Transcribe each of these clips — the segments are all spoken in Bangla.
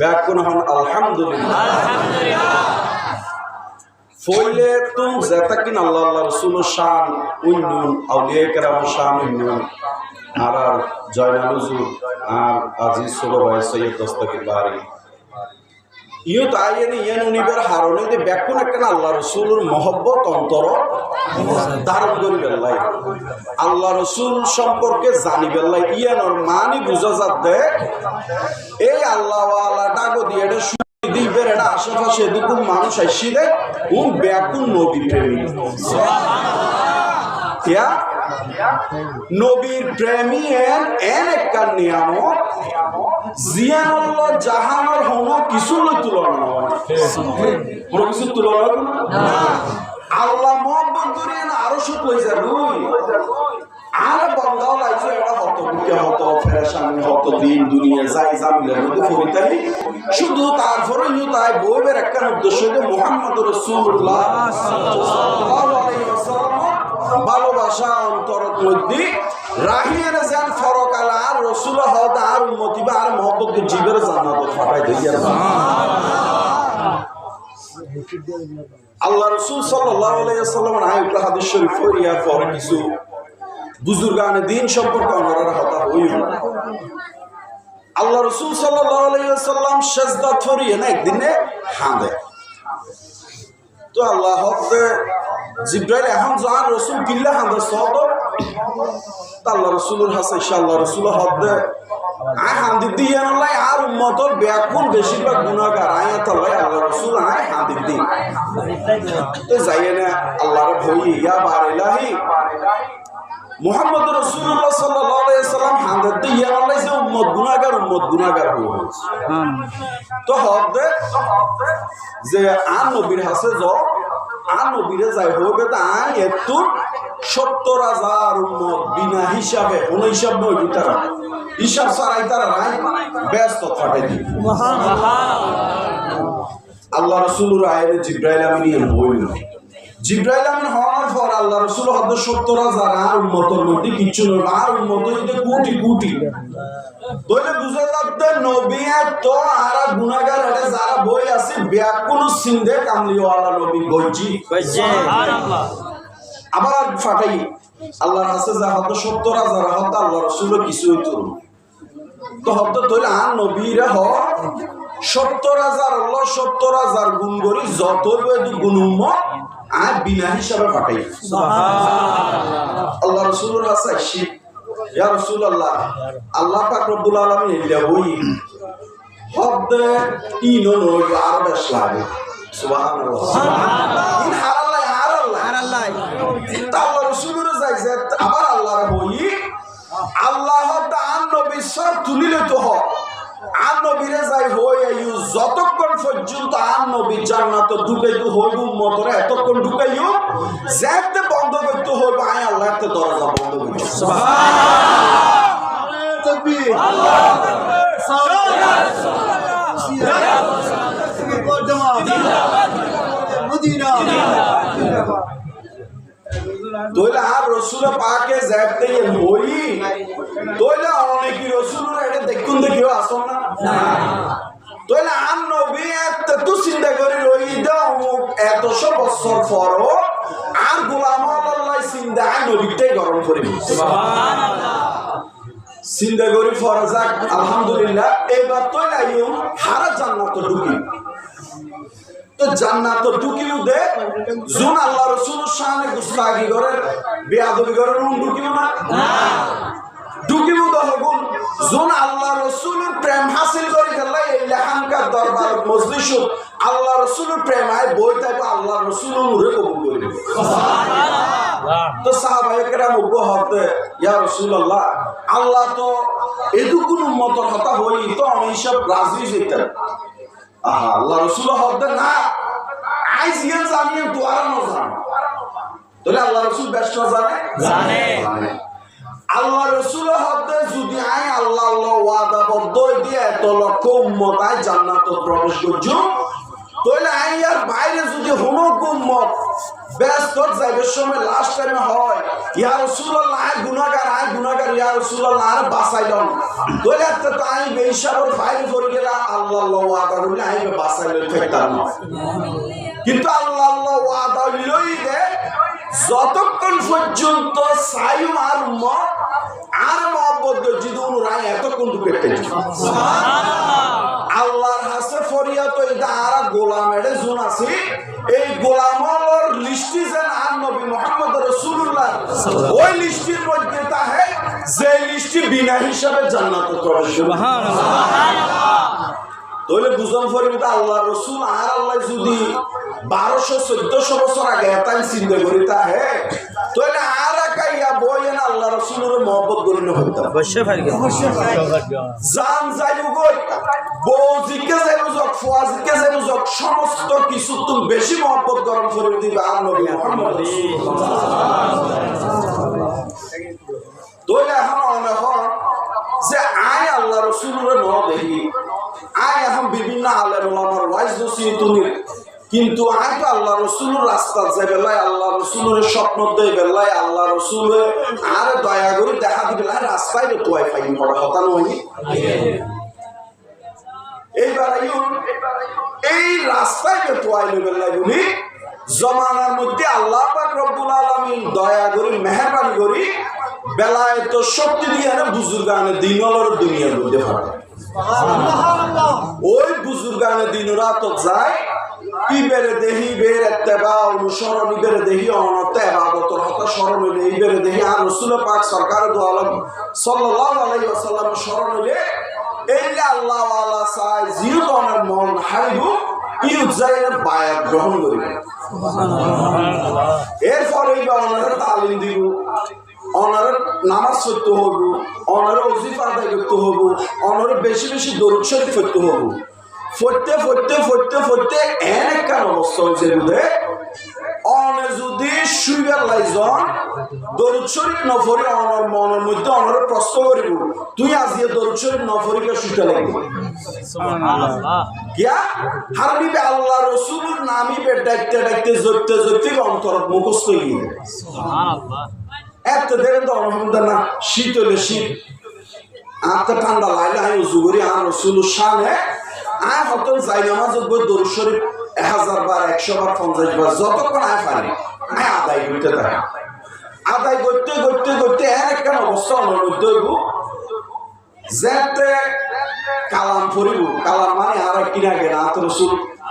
ব্যাকুন হন আলহামদুলিল্লাহ। ফইলে তুম জেতা কিন আল্লাহ আল্লাহ রসুল শান উন্নুন আউলিয়া কেরাম শান উন্নুন আর আর জয়নাল আর আজিজ ছোট ভাই সৈয়দ দস্তগীর বাড়ি ইয়ত আইয়েনি ইয়েন উনিবের হারণে যে ব্যাকুন একটা আল্লাহ রসুলের মহব্বত, অন্তর, ধারণ করি বেল্লাই আল্লাহ রসুল সম্পর্কে জানি বেল্লাই ইয়ানোর মানি বুঝা যাতে এই আল্লাহ ডাগো দিয়ে এটা দিবের এটা আশেপাশে এদিকুম মানুষ আসি দে উন ব্যাকুন নবী প্রেমী। ইয়া? নবীর প্রেমী এন এন একটা নিয়ামত জিয়ানুল্লাহ জাহানোর হন কিছু তুলনা কোনো কিছু তুলনা আল্লাহ মোহাম্মদ আরও সুখ যাবই আর বন্ধাও লাগছে এটা হত বুকে হত ফেরেশানি হত দিন দুনিয়া যাই জামিলের মধ্যে শুধু তারপরে নিউ তাই বইবের একটা উদ্দেশ্য যে মোহাম্মদ রসুল্লাহ সাল্লাল্লাহু আলাইহি ওয়াসাল্লাম ভালোবাসা অন্তরের মধ্যে রাহিয়ার যেন ফরক আলা, আর রসুল হদ আর উন্মতি বা আর মহব্বত জীবের জান্নাত ফাটাই দিয়ে আল্লাহ রসুল হাদিস শরীফ পড়িয়ার পরে কিছু দিন সম্পর্কে ওনারা হতা আল্লাহ রসুল ওয়াসাল্লাম সেজদা থরিয়ে না, একদিনে হাঁদে। তো আল্লাহ হকতে জিব্রাইল এখন যান রসুল কিল্লা হাঁদে সদ তা আল্লাহ রসুলের হাসে আল্লাহ রসুল হদে আয় হাঁদি দিয়ে আনলাই আর উম্মতর ব্যাকুল বেশিরভাগ গুণাগার আয় তাল্লাই আল্লাহ রসুল, আয় হাঁদি দিন তো যাইয়ে না, আল্লাহর ভই ইয়া বারিলাহি। মোহাম্মদ রসুল্লাহ সাল্লাম হাঁদের দিয়ে ইয়া আল্লাহ উম্মত গুনাহগার উম্মত গুনাহগার হয়ে গেছে। তো হবে যে আন নবীর হাসে যাও আন নবীরে যাই হবে তা আন একটু সত্তর হাজার উম্মত বিনা হিসাবে কোন হিসাব নয় তারা হিসাব ছাড়াই তারা নাই ব্যস্ত থাকে আল্লাহ রসুল আয়ের জিব্রাইল আমিন নিয়ে বইল জিব্রাইল আমিন হওয়ার পর আল্লাহ রসুল হদ্দ সত্তর হাজার আর উন্মতর মধ্যে কিচ্ছু নয় আর উন্মত হইতে কোটি কোটি। তইলে বুঝা যাচ্ছে নবী তো আর গুনাহগার এটা যারা বই আছে ব্যাকুল সিন্ধে কামলিওয়ালা নবী বইছি আবার ফাটাই আল্লাহর কাছে যা হতো সত্তর হাজার হতো আল্লাহ রসুল কিছু হইতো তো হতো তৈলে আর নবীরা হ সত্তর হাজার আল্লাহ সত্তর হাজার গুণ করি যত গুণ আর বিনা হিসাবে পাঠাই। আল্লাহ আসি ইয়া রসুল আল্লাহ আল্লাহ পাক রব্বুল আলামিন এলিয়া বই। ইনো আর বেশ লাগে আল্লাহ বই। আল্লাহ আন নবী সব তুলিলে তো হ আন নবীরে যাই হই যতক্ষণ পর্যন্ত আন নবী জান্নাত ঢুকাইতে হইব মতরে এতক্ষণ ঢুকাইও যেতে বন্ধ করতে হইব আয় আল্লাহ এত দরজা বন্ধ করছে তইলে আর রসুল পাকে যাইতে হই তইলে অনেকই রসুলের এটা দেখুন দেখিও আসন না? তইলে আর নবী এত তু চিন্তা করে রই দাও এতশো বছর পরও আর গোলাম আল্লাহ চিন্তা আর নবীটাই গরম করে চিন্তা করি ফরা যাক আলহামদুলিল্লাহ এবার তৈলে আইও হারা জান্নাত ঢুকি। তো জান্নাত ঢুকিও দে। জুন আল্লাহ রসুলের সামনে গুস্তাগি করে বেয়াদবি করে নুন ঢুকিও দহগুন জুন আল্লাহ রসুলের প্রেম হাসিল করে গেলে এই লেখানকার দরবার মজলিস আল্লাহ রসুলের প্রেম আয়, বই থাকবে আল্লাহ রসুল নূরে কবুল করে তো সাহাবাহিকেরা মুগ্ধ হতে রসুল্লাহ আল্লাহ তো এটুকুন উন্মতর হতা হই তো আমি সব রাজি যেতেন আহা আল্লাহ রসুল হতে না। আই জিয়া জানিয়ে দোয়ারা না জান তাহলে আল্লাহ রসুল ব্যস্ত জানে? জানে। আল্লাহ রসুল হতে যদি আই আল্লাহ আল্লাহ ওয়াদা বদ্ধ দিয়ে এত লক্ষ উম্মত আই জান্নাত প্রবেশ করছ। তাহলে আইয়ার বাইরে যদি হনো গুম্মত ব্যস্ত যাইবে সময় লাস্ট টাইমে হয়, ইয়া রাসূলুল্লাহ, আয় গুনাহগার আয় গুনাহগার, ইয়া রাসূলুল্লাহ, আর বাঁচাইলাম তোলে তো আই বেইশাবর বাইরে করে গেলাম আল্লাহ ওয়াদা করলে আই বাঁচাইলে থাকতাম কিন্তু আল্লাহ আল্লাহ ওয়াদা লই দে যতক্ষণ পর্যন্ত সাইম আর উম্মত আর মহব্বত যদি অনুরায় এতক্ষণ পেতে আল্লাহর হাসে ফরিয়া তো এটা আর গোলাম এড়ে জুন আছে। এই গোলামর লিস্টি যেন আর নবী মোহাম্মদ রসুল্লাহ ওই লিস্টির মধ্যে তাহে যে লিস্টি বিনা হিসাবে জান্নাত প্রবেশ। তাহলে বুঝন ফরিমিতা আল্লাহ রসুল আর আল্লাহ যদি বারোশো চোদ্দশো বছর আগে এটাই চিন্তা করি তাহে তাহলে আর একা ইয়া বই এনে আল্লাহ রসুলের মহব্বত পারি জান যাইব গই বউ জিকে যাইব যক ফুয়া জিকে যাইব যক সমস্ত কিছু তুমি বেশি মহব্বত গরম করে দিবে আর নবী মুহাম্মদ এখন অনেক যে আয় আল্লাহ রসুলের ন দেখি আয় এখন বিভিন্ন আলেম ওলামার ওয়াইজ দোষী তুমি। কিন্তু আয় তো আল্লাহ রসুলের রাস্তা যে বেলায় আল্লাহ রসুলের স্বপ্ন দেয় বেলায় আল্লাহ রসুলে আর দয়া করে দেখা দিবে আর রাস্তায় রে তোয়াই পাই পড়া কথা নয়। এইবার এই রাস্তায় রে তোয়াই জমানার মধ্যে আল্লাহ পাক রব্বুল আলামিন দয়া করে, মেহরবানি করি, বেলায় তো শক্তি দিয়ে না বুজুর্গানে দিনলর দুনিয়ার মধ্যে ফাটে ওই বুজুর্গানে দিন রাত যায় ইবেরে দেহি বের এত্তেবা অনুসরণ ইবেরে দেহি অনতে এবাদতর হতা স্মরণ হইলে ইবেরে দেহি আর রসুল পাক সরকার দু আলম সাল্লাল্লাহু আলাইহি ওয়াসাল্লাম স্মরণ হইলে এই যে আল্লাহ ওয়ালা চায় জিও তনের মন হারিব ইউজ যাইলে বায়াত গ্রহণ করিবে। এরপরে ওনারা তালিম দিব। ওনারা নামাজ পড়তে হব ওনারা অজিফা আদায় করতে হব ওনারা বেশি বেশি দরুদ শরীফ পড়তে হব। ফরতে ফরতে ফরতে ফরতে এন একটা অবস্থা হয়েছে বুধে। অনে যদি শুইবার লাইজন দরুদ শরীফ নফরি অনর মনের মধ্যে অনর প্রশ্ন করিব তুই আজিয়ে দরুদ শরীফ নফরিকে শুইতে লাগবে? কিয়া হারবিবে আল্লাহ রসুলের নামিবে ডাকতে ডাকতে জপতে জপতে অন্তর মুখস্থ গিয়ে এত দেখেন তো না শীত হলে শীত। আত্মা ঠান্ডা লাইলে আমি উজু আর রসুল সামনে আয় হত যাই নামাজ দরুদ শরীফ এক হাজার বার, একশো বার, পঞ্চাশ বার, যতক্ষণ আয় পারি, আয় আদায় করতে থাকে। আদায় করতে করতে করতে এর একটা অবস্থা অনুরোধ হইব যেতে কালাম ফরিব কালাম মানে আর কিনা গেনা আত্ম রসুল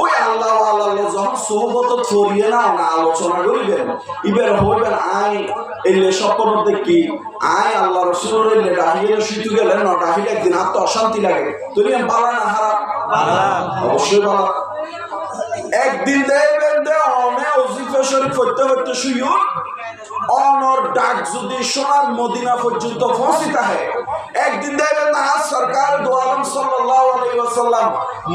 ওই আল্লাহ আল্লাহ যখন সোহবত ছড়িয়ে না না আলোচনা করিবেন ইবের হইবেন আই এলে স্বপ্ন দেখি আয় আল্লাহ রসুল এলে ডাহিলে শুইতে গেলে না ডাহিলে একদিন হাত অশান্তি লাগে। তুমি বালা না হারাপ অবশ্যই বালা একদিন দেখবেন যে অনে অজিফা শরীফ করতে করতে শুইও। অনর ডাক যদি সোনার মদিনা পর্যন্ত পৌঁছিত হয় একদিন দেখবেন না সরকার দোয়ালাম সাল্লাহ আলাইহি ওয়াসাল্লাম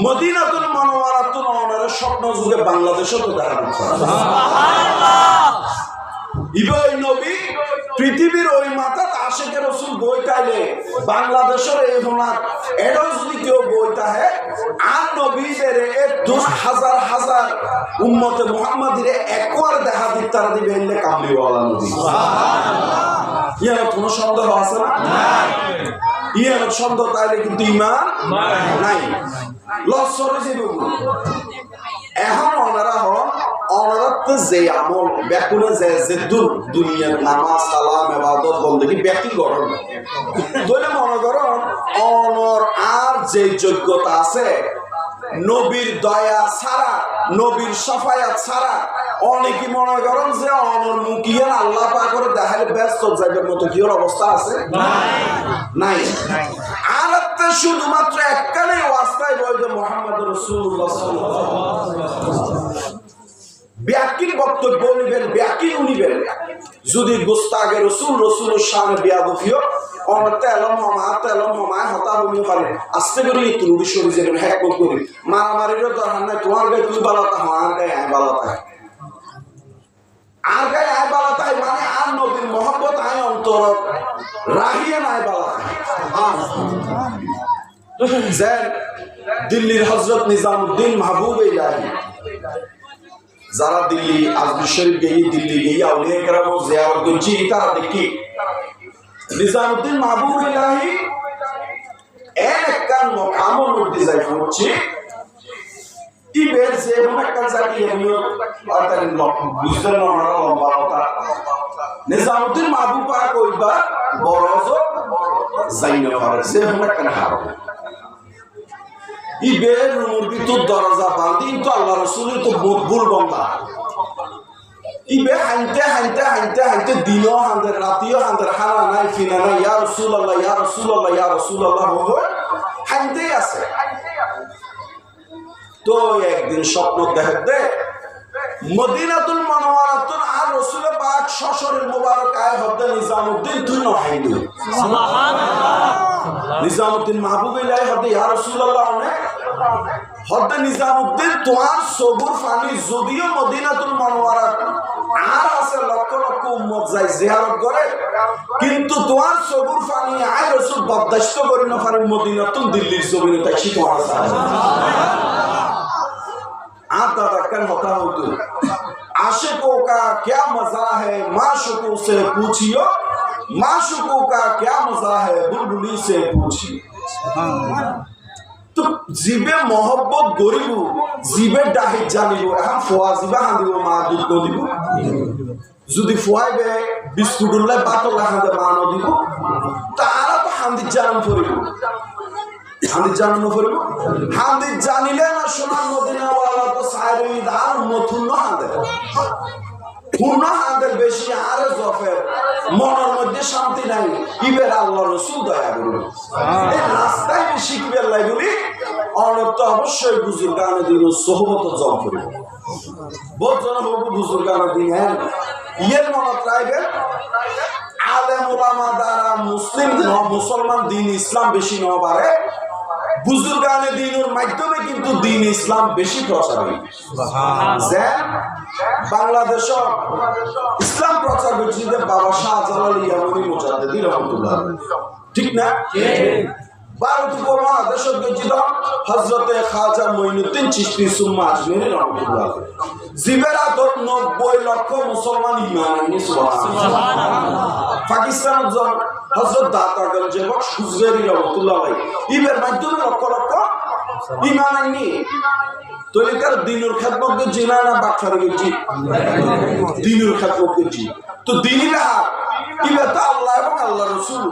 মদিনাতুন মুনাওয়ারাতুল অনরের স্বপ্ন যুগে বাংলাদেশও তো দেখা ইবাই নবী পৃথিবীর ওই মাথাত আশেকের রসুল বই তাইলে বাংলাদেশের এই হোনার এটাও যদি কেউ বই তাহে আর নবীদের দশ হাজার হাজার উম্মতে মুহাম্মাদিরে একবার দেখা দিত তারা দিবে এলে কামলিওয়ালা নবী। ইয়ার কোনো সন্দেহ আছে না? ইয়ার সন্দেহ তাইলে কিন্তু ইমান নাই। এখন ওনারা হন অনারত যে আমল, ব্যাকুলে যে যে দূর দুনিয়ার নামাজ, সালাম এবাদত বন্দী ব্যক্তি গঠন তাহলে মনে করুন অনর আর যে যোগ্যতা আছে, নবীর দয়া ছাড়া, নবীর সফায়াত ছাড়া, অনেকে মনে করেন যে অনর মুখিয়ান আল্লাহ পাকরে দেখালে ব্যস্ত যাইবার মতো কি অবস্থা আছে? নাই। আর শুধুমাত্র একখানে ওয়াস্তায় বলছে মোহাম্মদ রসুল্লাহ ব্যাকির বক্তব্য নিবেন ব্যাকি উনিবেন যদি গোস্তাগে রসুল রসুল সামনে বিয়াদফিও অনার তেলম মামা তেলম মামা হতা হইতে পারে আস্তে করে তুই উড়ি সরি যাবেন হ্যাক করি। মারামারিরও দরকার নাই, তোমার গায়ে তুই বালাতা আমার গায়ে আমি বালাতা আর গায়ে আয় বালা তাই মানে আর নবীর মহব্বত আয় অন্তর। রাহিয়ে নাই বালা যেন দিল্লির হজরত নিজামুদ্দিন মাহবুব যারা দিল্লি আজমির শরীফ গেই, দিল্লি গেই, আউলিয়া কেরাম জিয়ারত করছি, তারা দেখি। নিজামুদ্দিন মাহবুব ইলাহি মকামল যে এমন একটা জাতি আমি অর্থাৎ বুঝতে না লম্বা কথা। নিজামুদ্দিন মাহবুব বড় যাই না পারে এমন একটা রুমুর ভিতর দরজা বান্ধি তো আল্লাহ রসুলের তো মকবুল বন্ধা। ইবে হাইতে হাইতে হাইতে হাইতে দিনও হান্দের রাতিও হান্দের হানা নাই ফিনা নাই ইয়া রসুল আল্লাহ ইয়া রসুল আল্লাহ ইয়া রসুল আল্লাহ হাইতেই আছে। তো একদিন স্বপ্ন দেখে দে মদিনাতুল মনোয়ারাতুল আর রসুলের পাক শ্বশুরের মোবারক আয় হদ্দে নিজামুদ্দিন তুই নহাইলু নিজামুদ্দিন মাহবুব হদ্দে ইয়া অনেক হদ্দে নিজামুদ্দিন তোমার সবুর ফানি যদিও মদিনাতুল মনোয়ারা আর আছে লক্ষ লক্ষ উম্মত যায় জিয়ারত করে কিন্তু তোমার সবুর ফানি আয় রসুল বরদাস্ত করি না ফানি মদিনাতুল দিল্লির জমিনে তাই তোমার আছে आप दादा कल होता हो तो आशिकों का क्या मजा है माशुकों से पूछियो माशुकों का क्या मजा है बुलबुली से पूछियो তো জিবে মহব্বত গরিব, জিবে ডাহিত জানিব, এখন ফোয়া জিবা হাঁদিব, মা দুধ নদিব যদি ফুয়াইবে, বিস্কুট উল্লাই বাতলা হাঁদে মা নদিব তারা তো হান্দির জানান পড়িব হান্দির জানান পড়িব হান্দির জানিলে না সোনার মদিনাওয়ালা তো সাইরই আর মথুন্ন হাঁদে। পূর্ণ হাতের বেশি আর জফের। মনের মধ্যে শান্তি নাই। ইবের আল্লাহ রসুল দয়া করুন। এই রাস্তায় বেশি কিবের লাই বলি অনর্থ অবশ্যই বুজুর গানে দিন সহবত জম করিব। বহুত জন হব বুজুর গানে দিন হ্যাঁ? ইয়ের মনত রাখবেন আলেম ওলামা দ্বারা মুসলিম ন- মুসলমান দিন ইসলাম বেশি ন পারে বুজুর্গানে দিনের মাধ্যমে কিন্তু দিন ইসলাম বেশি প্রচার হয়েছে বাংলাদেশ ইসলাম প্রচার করছে যে বাবা শাহজালাল ইয়ামনি মুজাদ্দিদি রহমতুল্লাহ। ঠিক না? ভারত উপমহাদেশত গঠিত হজরতে খাজা মঈনুদ্দিন সুম্মা লক্ষ মুসলমান ইমান আনি পাকিস্তান হজরত দাতাগঞ্জ এবং ইবের মাধ্যমে লক্ষ লক্ষ আনি তৈরিকার দিনুর খেদমত গেছি না বাটফারে গেছি দিনুর তো দিনই রাহা তো আল্লাহ এবং আল্লাহ রসুল।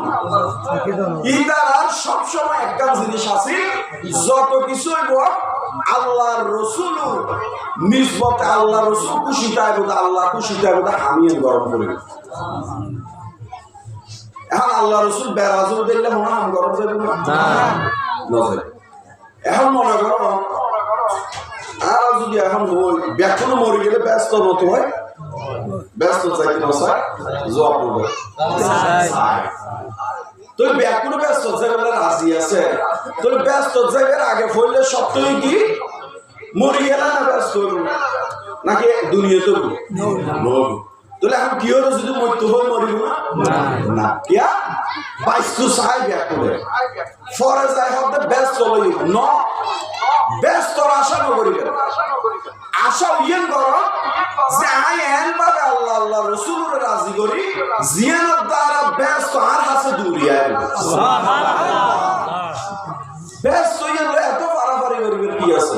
ইতার সবসময় একটা জিনিস আছে যত কিছু আল্লাহর রসুল নিজবতে আল্লাহ রসুল খুশি তাইব আল্লাহ খুশি তাইব আমি গরম করি এখন আল্লাহ রসুল বেড়াজুল দেখলে মনে হয় গরম যাবে না? এখন মনে করো আর যদি এখন ওই ব্যাকুল মরে গেলে ব্যস্ত মতো হয় ব্যস্ত চাইতে স্যার করবে তোর ব্যাকুল ব্যস্ত জায়গায় রাজি আছে। তোর ব্যস্ত জায়গার আগে ফললে সত্যই কি? মরে গেলে না ব্যস্ত নাকি দুনিয়া দুনিয়াতে তাহলে এখন কি হলো যদি মৃত্যু হয়ে মরিব না। না কিয়া বাইস্তু সাহাই ব্যাকুলে ফরে যাই হতে ব্যস্ত লইব ন ব্যস্ত আশা নকরিবে আশা ইয়েন কর যে আই এন ভাবে আল্লাহ আল্লাহ রসুলের রাজি করি জিয়ানত দ্বারা ব্যস্ত আর হাসে দূরিয়া ব্যস্ত ইয়েন এত পারাপারি করিবে কি আছে?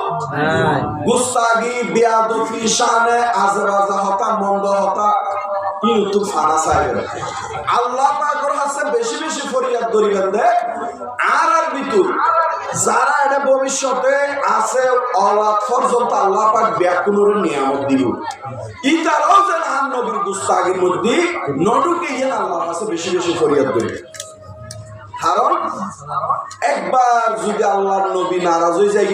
গুস্তাগি, বেয়াদফি, শানে, আজরাজা হতা, মন্দ হতা কিন্তু ফানা আল্লাহ পাকের কাছে বেশি বেশি ফরিয়াদ করিবেন আর আর যারা ভবিষ্যতে আছে, অলাদ পর্যন্ত আল্লাহ পাক ব্যাকুলের নিয়ামত নবীর গুস্তাগির মধ্যে কাছে বেশি বেশি ফরিয়াদ কারণ, একবার যদি আল্লাহর নবী নারাজ হয়ে যাই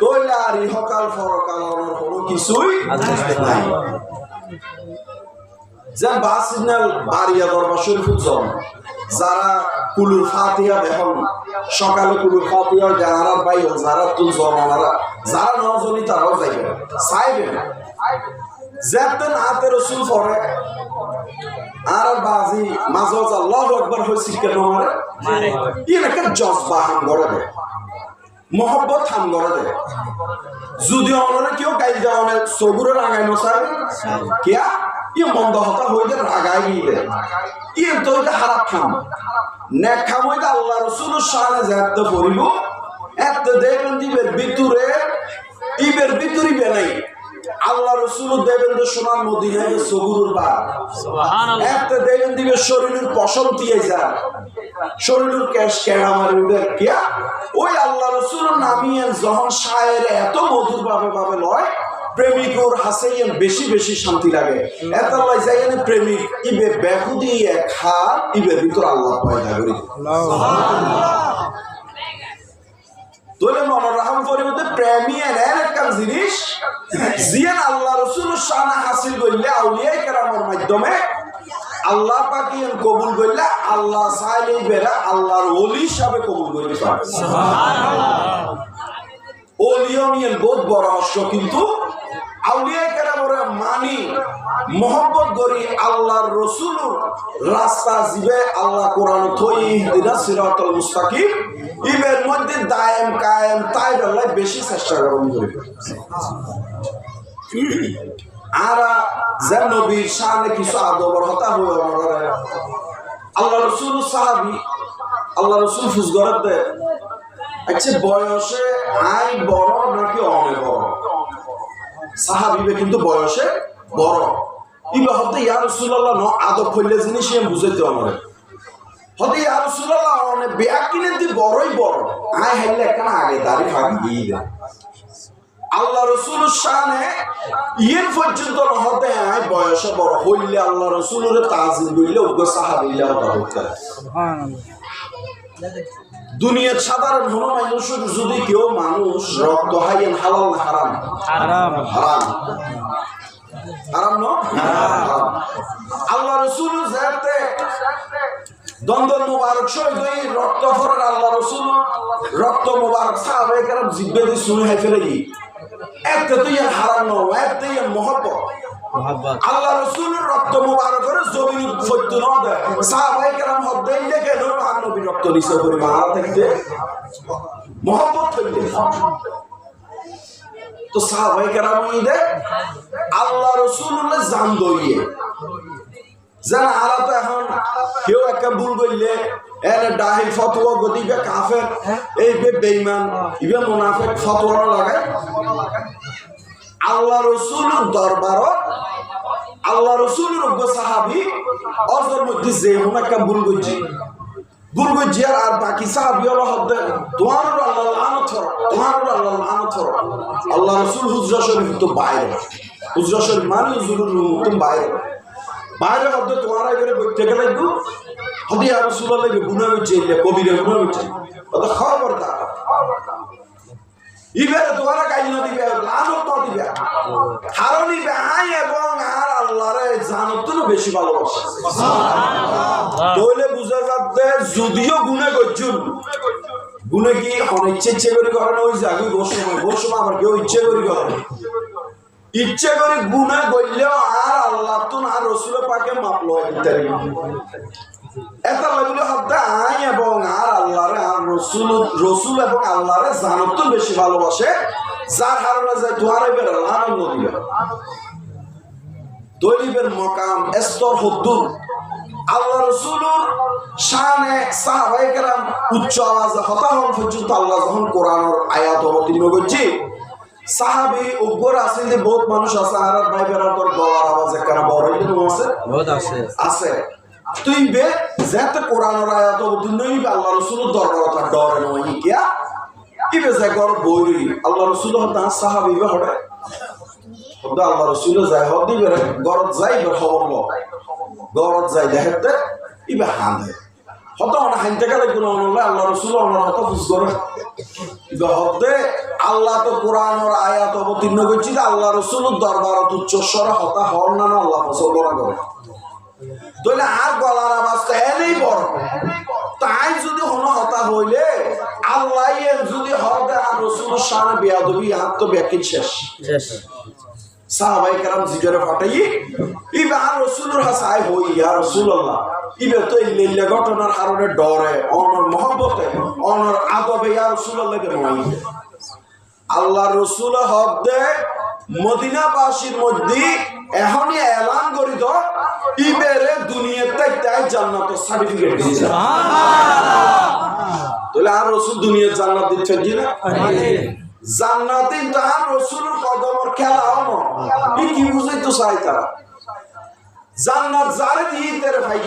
তৈলে আর ইহকাল ফরকালের কোনো কিছুই নাই। যে বাস সিগন্যাল বাড়িয়া দরবার শরীফ জন যারা কুলুর ফাতিয়া দেখুন সকালে কুলুর ফাতিয়া যারা বাই যারা তুল জমানারা যারা নজনী তারাও যাইবে চাইবে যেতেন হাতে রসুল পরে আর বাজি মাঝে আল্লাহ একবার হয়েছিল কেন ইয়ে একটা জজবা হাম করে দেয়। মহব্বত হাম করে যদি অনরে কেউ গাইল দেওয়া অনেক সবুরে রাগাই নসার কিয়া? ইয়ে মন্দ হতা হইতে রাগাই ইয়ে তো এটা হারাপ খাম নেক খাম হইতে আল্লাহ রসুল সামনে যেতে পড়িব এত দেখবেন দিবের ভিতরে ইবের ভিতরি বেলাই আল্লাহ রসুল দেবেন তো সোনার মদিনায় বা এত দেখবেন দিবে শরীরের পশম দিয়ে যায়। শরীরের ক্যাশ কেনা মারে কিয়া ওই আল্লাহ রসুল নামিয়ে এত মধুর ভাবে ভাবে লয় বেশি বেশি শান্তি লাগে। এত প্রেমিক, ইবে বেহুদি এক ইবের ভিতর আল্লাহ পয়দা করি। তোলে এর একটা জিনিস আল্লাহ রসুল শানা হাসিল করলে আউলিয়াই কেরামের মাধ্যমে আল্লাহ পাকি কবুল করলে আল্লাহ চাইলে বেড়া আল্লাহর ওলি হিসাবে কবুল করতে পারে বড় কিন্তু মানি আল্লাহর রসুল রাস্তা জিবে আল্লাহ কোরআন থই দিনা সিরাতুল মুস্তাকিম ইবের মধ্যে দায়েম কায়েম তাই বেশি চেষ্টা করুন। আচ্ছা কিন্তু বয়সে বড়। ইবা হতে ইয়া রসুল্লাহ ন আদব হইলে জিনিস আমি বুঝাইতে আমার হতে ইয়া রসুল্লাহ অনেক বেয়া কিনে বড়ই বড়। আয় হাইলে কেন আগে দাঁড়ি ফাঁকি দিয়ে দেয়? আল্লাহ রসুল শানে ইয়ের পর্যন্ত হতে আয় বয়সে বড় হইলে আল্লাহ রসুলের তাজিম বললে ওগো সাহাবিলে হতা হতে দুনিয়ার সাধারণ হন মানুষের যদি কেউ মানুষ রক্ত হাইয়েন হালাল হারাম? হারাম। হারাম। হারাম ন? আল্লাহ রসুল যাতে দ্বন্দ্ব মুবারক শহীদ রক্ত ফরার আল্লাহ রসুল রক্ত মুবারক সাহাবে কেন জিব্বে দিয়ে শুনে হাই ফেলে তুই তুই মহব্বত। আল্লাহ রসুলের রক্ত মুবারক করে জমিন সত্য ন সাহাবাই কেরাম হদ্দাই দেখে ধরো আর নবী রক্ত নিচে করে মারা থাকতে মহব্বত হইলে। তো সাহাবাই কেরাম দে আল্লাহ রসুল্লাহ জান দইয়ে যেন তো এখন কেউ একটা ভুল করলে এর ডাহিল ফতোয়া গতিকে কাফের। এই বে বেইমান ইবে মুনাফিক ফতোয়া লাগায়। আল্লাহ রসুলের দরবারত আল্লাহ রসুলের অজ্ঞ সাহাবি অজর মধ্যে যে একটা ভুল করছি ভুল করছি আর আর বাকি সাহাবি হলো হদ্দে তোমার আল্লাহ লানত থর তোমার আল্লাহ লানত থর আল্লাহ রসুল হুজরা শরীফ তো বাইরে। হুজরা শরীফ মানে হুজুরুর রুম বাইরে। বাইরে হদ্দে তোমার এবারে বইতে গেলে একটু হদি আর রসুল আল্লাহ গুণা করছে কবিরে গুণা করছে অত খবরদার। ইবেরে তোমার দিবে লানত দিবে। কারণ ইবে আই এবং আর আল্লাহরে জানত বেশি ভালোবাসে। তাহলে বুঝা যাচ্ছে যদিও গুণে করছুন গুণে কি অনিচ্ছে ইচ্ছে করে করে ওই জাগি বসে বসে আবার কেউ ইচ্ছে করে করে। ইচ্ছে করে গুণা করলেও আর আল্লাহ তো আর রসুলের পাকে মাপলো লাগলে হতে আই এবং আর আর রসুল রসুল এবং জানত বেশি ভালোবাসে, যার কারণে যে তোমারে বের আনন্দ মকাম হদ্দুর। আল্লাহ রসুলুর শানে সাহাবাই কেরাম উচ্চ আওয়াজে হতা হন পর্যন্ত আল্লাহ যখন কোরআনের আয়াত অবতীর্ণ করছি সাহাবি উগ্র আছে যে বহুত মানুষ আছে আর ভাই বেড়ার তোর গলার আওয়াজ একখানা বড় হইলে আছে? বহুত আছে। আছে। তুই বে যেতে কোরআনের আয়াত হইবে আল্লাহ রসুলের দরবার তার ডরে নয় কিয়া? ইবে যে গর বইরি আল্লাহ রসুল হতা সাহাবি বে হড়ে হদা আল্লাহ রসুল যায় হদি বেরে গরত যাই বে খবর ল গরত যাই দেখতে ইবে হাঁদে হত হাইতে গেলে আল্লাহ রসুল হত করে। আল্লাহ তো কোরআনের আয়াত অবতীর্ণ করছি আল্লাহ দরবারত উচ্চস্বরে হতা হর না না আল্লাহ করে তাহলে আর গলার আওয়াজটা এনেই বড়। তাই যদি হতা হইলে আল্লাহ যদি হতে আর রসুলের সামনে বেয়াদবি হাত তো ব্যাকিন শেষ। সাহাবাই কারাম জিজরে ফাটাই ইবে আর রসুলের হাসাই হই ইয়া রসুল্লাহ ইবে তো এই লীলা ঘটনার কারণে ডরে অনর মহব্বতে অনর আদবে ইয়া নয় আল্লাহ রসুল হদ্দে মদিনাবাসীর মধ্যে এখনই এলান করিত ইবেরে দুনিয়াতে তাই জান্নাত সার্টিফিকেট দিয়েছে তাহলে আর রসুল দুনিয়ার জান্নাত দিচ্ছে কি না? জান্নাতে তাহার রসুলের কদমর খেলা হনো কি বুঝাই তো চাই তারা? জান্নাত যারে দিয়ে তেরে ভাই।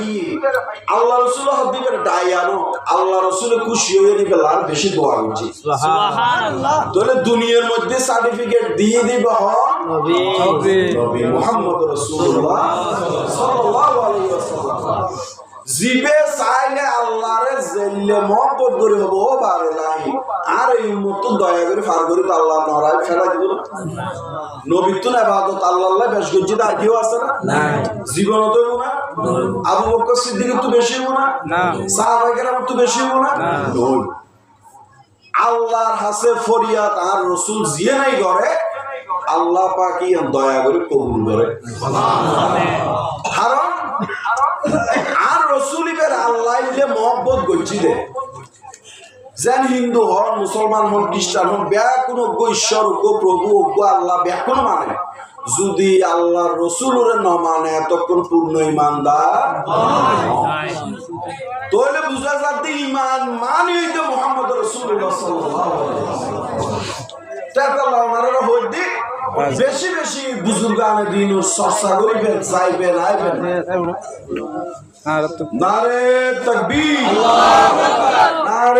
আল্লাহ রসুল হদ্দিবের ডাইয়ানো আল্লাহ রসুল খুশি হয়ে নিবে আর বেশি দোয়া করছি। তাহলে দুনিয়ার মধ্যে সার্টিফিকেট দিয়ে দিব নবী। নবী মুহাম্মদ রাসূলুল্লাহ সাল্লাল্লাহু আলাইহি ওয়াসাল্লাম। জিবে চাইলে আল্লাহরে জেলে মহব্বত করে হব ও বারে নাই আর এই মতো দয়া করে ফার করে তো আল্লাহ নরাই ফেলা দিব না। নবীর তো ইবাদত আল্লাহ আল্লাহ বেশ গজ্জি আর কেউ আছে না? জীবন তো না। আবু বকর সিদ্দিকের তো বেশি হইব না। না। সাহাবায়ে কেরামের তো বেশি হইব না। না। আল্লাহর হাসে ফরিয়াদ আর রসুল জিয়ে নাই করে আল্লাহ পাকি দয়া করে কবুল করে। কারণ আর রসুল ইবের আল্লাহ মহব্বত করছি দে। যেন হিন্দু হন, মুসলমান হন, খ্রিস্টান হন ব্যাক কোন ঈশ্বর অজ্ঞ প্রভু অজ্ঞ আল্লাহ ব্যাক কোন মানে। যদি আল্লাহ রসুলের ন মানে এতক্ষণ পূর্ণ ইমানদার তাহলে বুঝা যাতে ইমান মানে হইতে মোহাম্মদ রসুল্লাহ সাল্লাল্লাহু আলাইহি ওয়াসাল্লাম। তা তো আল্লাহ ওনারা হইতে বেশি বেশি বুজুর্গানে দিন চর্চা করিবেন চাইবেন আইবেন। তো নারে তকবীর। নারে